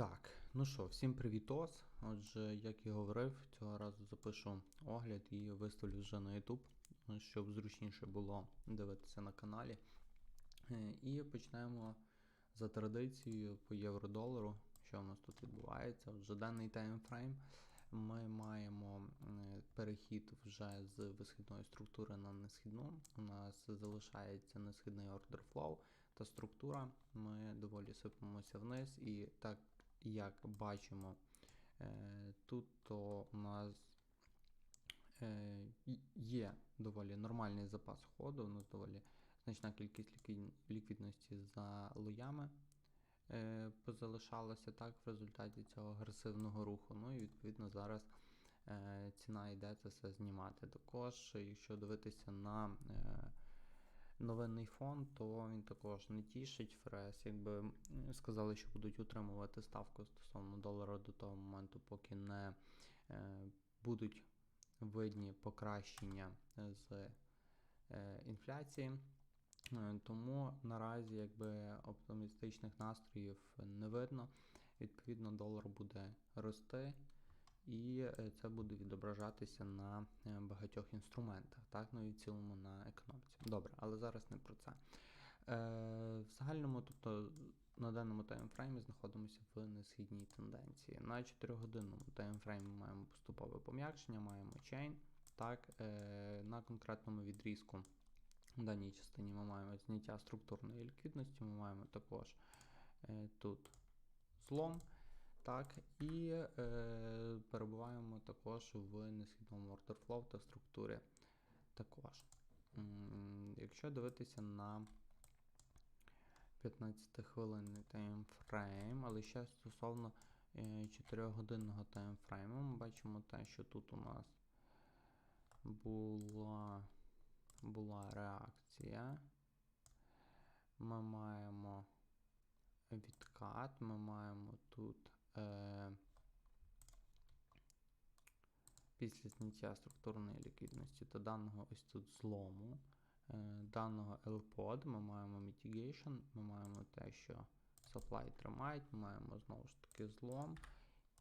Так, ну що, всім привітос. Отже, як і говорив, цього разу запишу огляд і виставлю вже на YouTube, щоб зручніше було дивитися на каналі. Е, І почнемо за традицією по євро-долару. Що у нас тут відбувається? Отже, даний таймфрейм ми маємо е, перехід вже з висхідної структури на несхідну. У нас залишається несхідний order flow та структура. Ми доволі сипемося вниз, і так як бачимо, е, тут то у нас е, є доволі нормальний запас ходу, у нас доволі значна кількість ліквідності за лоями е, позалишалася так в результаті цього агресивного руху. Ну і відповідно зараз ціна йде це все знімати. Також, якщо дивитися на новинний фон, то він також не тішить. Фрес, якби сказали, що будуть утримувати ставку стосовно долара до того моменту, поки не е, будуть видні покращення з е, інфляції. Е, Тому наразі якби оптимістичних настроїв не видно. Відповідно, долар буде рости, і е, це буде відображатися на е, багатьох інструментах, так, ну і в цілому на економіці. Добре, але зараз не про це. Е, В загальному, тобто на даному таймфреймі знаходимося в несхідній тенденції. На 4-годинному таймфреймі маємо поступове пом'якшення, маємо чейн. Так, е, на конкретному відрізку в даній частині ми маємо зняття структурної ліквідності, ми маємо також е, тут злом. Так, і е, перебуваємо також в несхідному flow та структурі також. Якщо дивитися на 15-хвилинний таймфрейм, але ще стосовно 4-годинного таймфрейму, ми бачимо те, що тут у нас була, була реакція. Ми маємо відкат, ми маємо тут е, після зняття структурної ліквідності та даного ось тут злому, е, даного LPOD, ми маємо mitigation, ми маємо те, що supply тримають, ми маємо знову ж таки злом.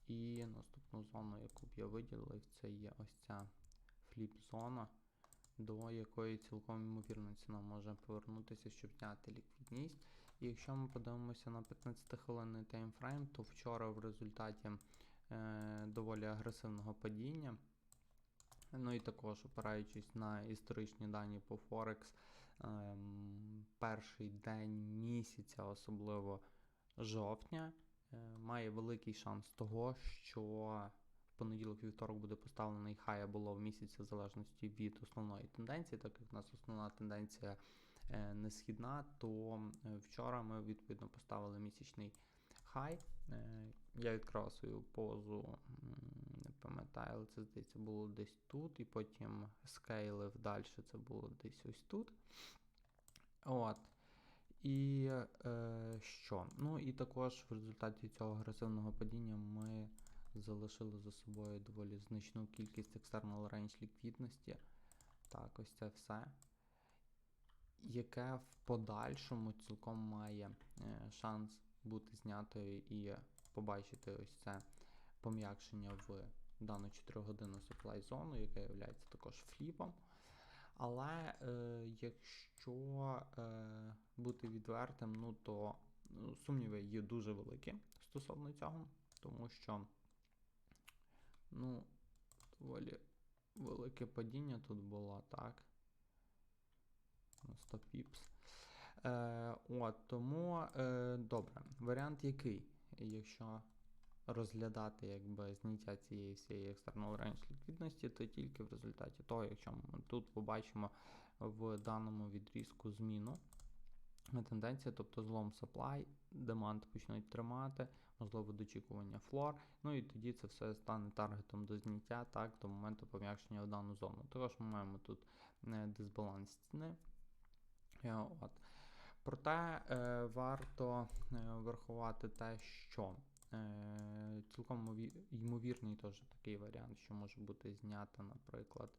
І наступну зону, яку б я виділив, це є ось ця фліп-зона, до якої цілком ймовірно ціна може повернутися, щоб зняти ліквідність. Якщо ми подивимося на 15-хвилинний таймфрейм, то вчора в результаті е, доволі агресивного падіння. Ну і також опираючись на історичні дані по Форекс, ем, перший день місяця, особливо жовтня, е, має великий шанс того, що понеділок вівторок буде поставлений хай було в місяці в залежності від основної тенденції, так як у нас основна тенденція е, не східна, то е, вчора ми відповідно поставили місячний хай. Е, Я відкрав свою позу, не пам'ятаю, але це здається було десь тут, і потім скейлив далі, це було десь ось тут. От. І е, що? Ну і також в результаті цього агресивного падіння ми залишили за собою доволі значну кількість external range ліквідності. Так, ось це все. Яке в подальшому цілком має е, шанс бути знятою і побачити ось це пом'якшення в дану 4-годинну supply зону, яка є також фліпом. Але е, якщо е, бути відвертим, ну то ну, сумніви є дуже великі стосовно цього, тому що ну, доволі велике падіння тут було, так. На 100 піпс. Е, от, Тому е, добре. Варіант який? Якщо розглядати якби зняття цієї всієї external range ліквідності, то тільки в результаті того, якщо ми тут побачимо в даному відрізку зміну тенденція, тобто злом supply, демант почнуть тримати, можливо, дочікування флор, ну і тоді це все стане таргетом до зняття так, до моменту пом'якшення в дану зону. Також ми маємо тут е, дисбаланс ціни. Е, От. Проте е, варто е, врахувати те, що цілком ймовірний теж такий варіант, що може бути знята, наприклад,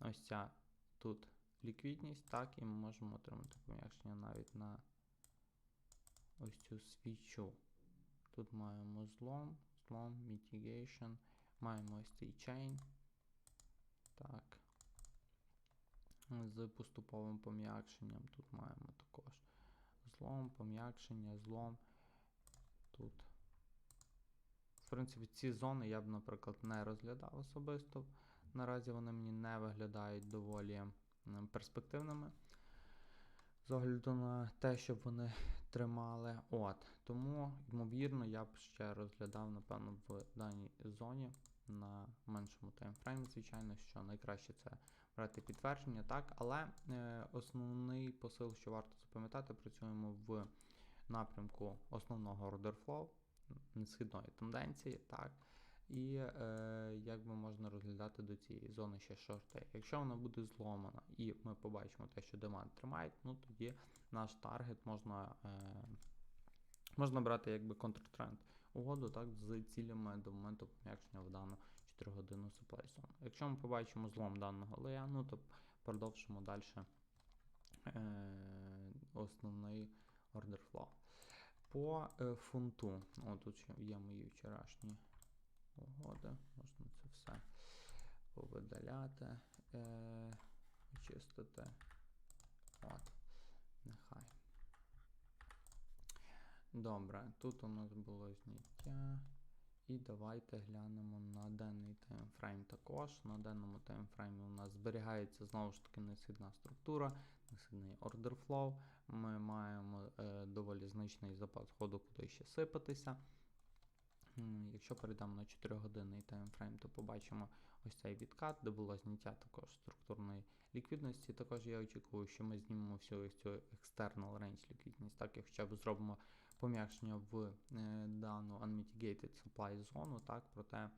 ось ця тут ліквідність, так, і ми можемо отримати пом'якшення навіть на ось цю свічу. Тут маємо злом, злом, mitigation, маємо ось цей chain. Так. З поступовим пом'якшенням. Тут маємо також злом, пом'якшення, злом. Тут. В принципі, ці зони я б, наприклад, не розглядав особисто. Наразі вони мені не виглядають доволі перспективними. З огляду на те, щоб вони тримали. От. Тому, ймовірно, я б ще розглядав, напевно, в даній зоні на меншому таймфреймі, звичайно, що найкраще це брати підтвердження, так, але е, основний посил, що варто запам'ятати, працюємо в напрямку основного flow, східної тенденції, так. І е, як би можна розглядати до цієї зони ще шорти. Якщо вона буде зломана і ми побачимо те, що демант тримає, ну тоді наш таргет можна е, можна брати якби контртренд угоду так, з цілями до моменту пом'якшення в дану 4 годинну supply. Якщо ми побачимо злом даного лея, ну то продовжимо далі е, основний order flow. По е, фунту, о, тут є мої вчорашні угоди, можна це все повидаляти, е, очистити. От, нехай. Добре, тут у нас було зняття. І давайте глянемо на денний таймфрейм також. На денному таймфреймі у нас зберігається знову ж таки несхідна структура, несхідний order flow. Ми маємо е, доволі значний запас ходу, куди ще сипатися. Якщо перейдемо на 4-годинний таймфрейм, то побачимо ось цей відкат, де було зняття також структурної ліквідності. Також я очікую, що ми знімемо всю ось цю external range ліквідність, так як хоча б зробимо пом'якшення в е, дану unmitigated supply зону, так, проте,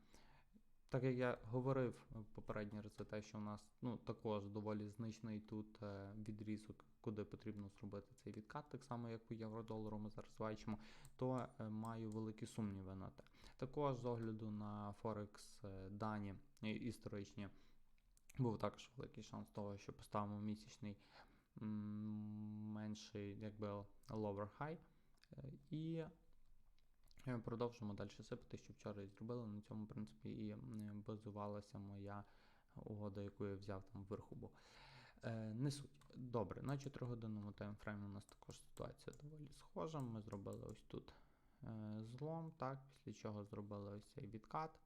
так як я говорив попередньо рази те, що у нас ну, також доволі значний тут е, відрізок, куди потрібно зробити цей відкат, так само як по євро-долару ми зараз бачимо, то е, маю великі сумніви на те. Також з огляду на Форекс дані історичні був також великий шанс того, що поставимо місячний менший якби lower high. І е, продовжимо далі сипати, що вчора і зробили. На цьому, в принципі, і базувалася моя угода, яку я взяв там вверху. Бо е, не суть. Добре, на 4-годинному таймфреймі у нас також ситуація доволі схожа. Ми зробили ось тут е, злом, так, після чого зробили ось цей відкат.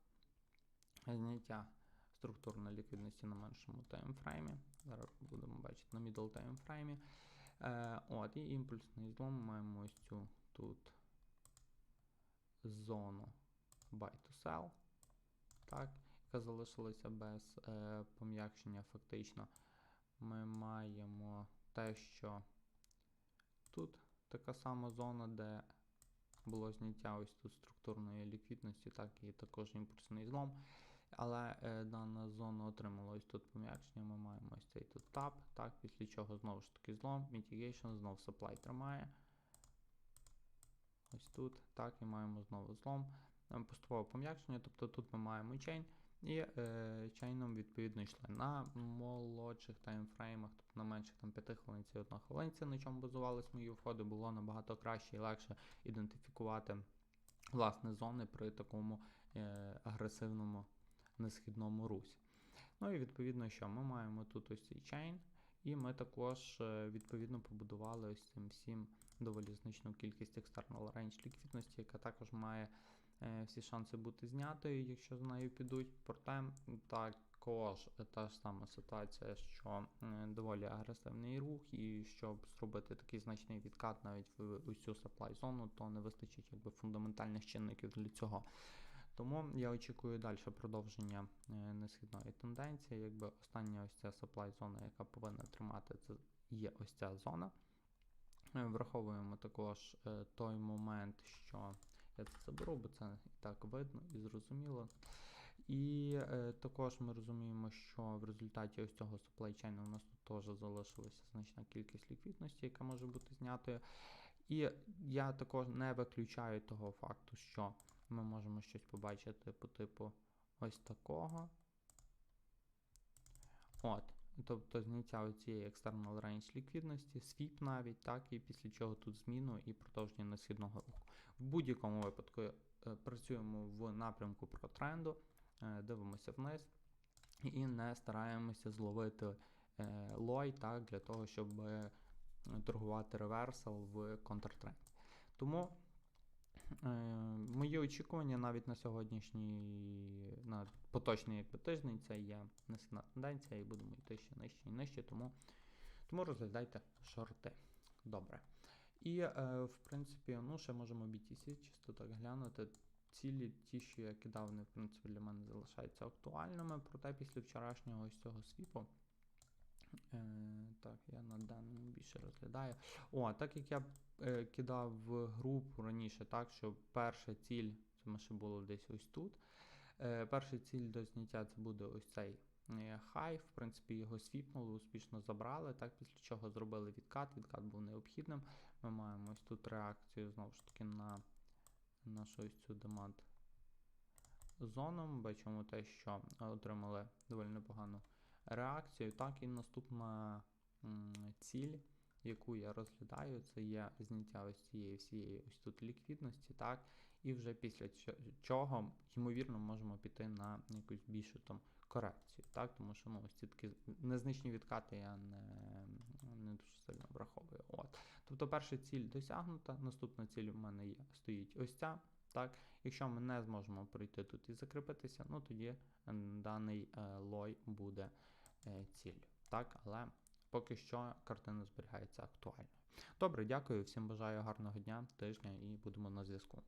Зняття структурної ліквідності на меншому таймфреймі. Зараз будемо бачити на middle таймфреймі. Е, от, і імпульсний злом маємо ось цю тут зону buy to sell, так, яка залишилася без е, пом'якшення фактично. Ми маємо те, що тут така сама зона, де було зняття ось тут структурної ліквідності, так і також імпульсний злом. Але е, дана зона отримала ось тут пом'якшення. Ми маємо ось цей тут тап, так, після чого знову ж таки злом, mitigation, знову supply тримає. Ось тут, так, і маємо знову злом. Е, Поступове пом'якшення, тобто тут ми маємо чейн, і е, чейном відповідно йшли на молодших таймфреймах, тобто на менших там 5 хвилинці і 1 хвилинці, на чому базувались мої входи, було набагато краще і легше ідентифікувати власне зони при такому е, агресивному несхідному русі. Ну і відповідно, що ми маємо тут ось цей чейн, і ми також е, відповідно побудували ось цим всім доволі значну кількість external range ліквідності, яка також має е, всі шанси бути знятою, якщо з нею підуть. Проте також та ж сама ситуація, що доволі агресивний рух, і щоб зробити такий значний відкат навіть в усю supply зону, то не вистачить якби фундаментальних чинників для цього. Тому я очікую далі продовження е, несхідної тенденції. Якби остання ось ця supply зона, яка повинна тримати, це є ось ця зона. Е, Враховуємо також е, той момент, що я це заберу, бо це і так видно і зрозуміло. І е, також ми розуміємо, що в результаті ось цього supply chain у нас тут теж залишилася значна кількість ліквідності, яка може бути знятою. І я також не виключаю того факту, що ми можемо щось побачити по типу ось такого. От. тобто зняття цієї external range ліквідності, свіп навіть, так, і після чого тут зміну і продовження несхідного руху. В будь-якому випадку е, працюємо в напрямку про тренду, е, дивимося вниз і не стараємося зловити е, лой так, для того, щоб торгувати реверсал в контртренді. Тому е, мої очікування навіть на сьогоднішній, на поточний якби, тиждень це є несена тенденція і будемо йти ще нижче і нижче, тому, тому розглядайте шорти. Добре. І, е, в принципі, ну, ще можемо BTC чисто так глянути. Цілі, ті, що я кидав, вони, в принципі, для мене залишаються актуальними, проте після вчорашнього ось цього свіпу. Е, так, я на даному більше розглядаю. О, так як я е, кидав в групу раніше, так, що перша ціль, це ми ще було десь ось тут. Е, перша ціль до зняття це буде ось цей хай. В принципі, його свіпнули, успішно забрали. Так, після чого зробили відкат. Відкат був необхідним. Ми маємо ось тут реакцію знову ж таки на нашу ось цю демант зону. Бачимо те, що отримали доволі непогану реакцію. Так, і наступна ціль, яку я розглядаю, це є зняття ось цієї всієї ось тут ліквідності, так, і вже після чого, ймовірно, можемо піти на якусь більшу там корекцію, так, тому що ну, ось ці такі незначні відкати я не, не дуже сильно враховую. От. Тобто перша ціль досягнута, наступна ціль у мене є, стоїть ось ця. Так, якщо ми не зможемо пройти тут і закріпитися, ну тоді даний е, лой буде ціллю. Так, але поки що картина зберігається актуальною. Добре, дякую, всім бажаю гарного дня, тижня і будемо на зв'язку.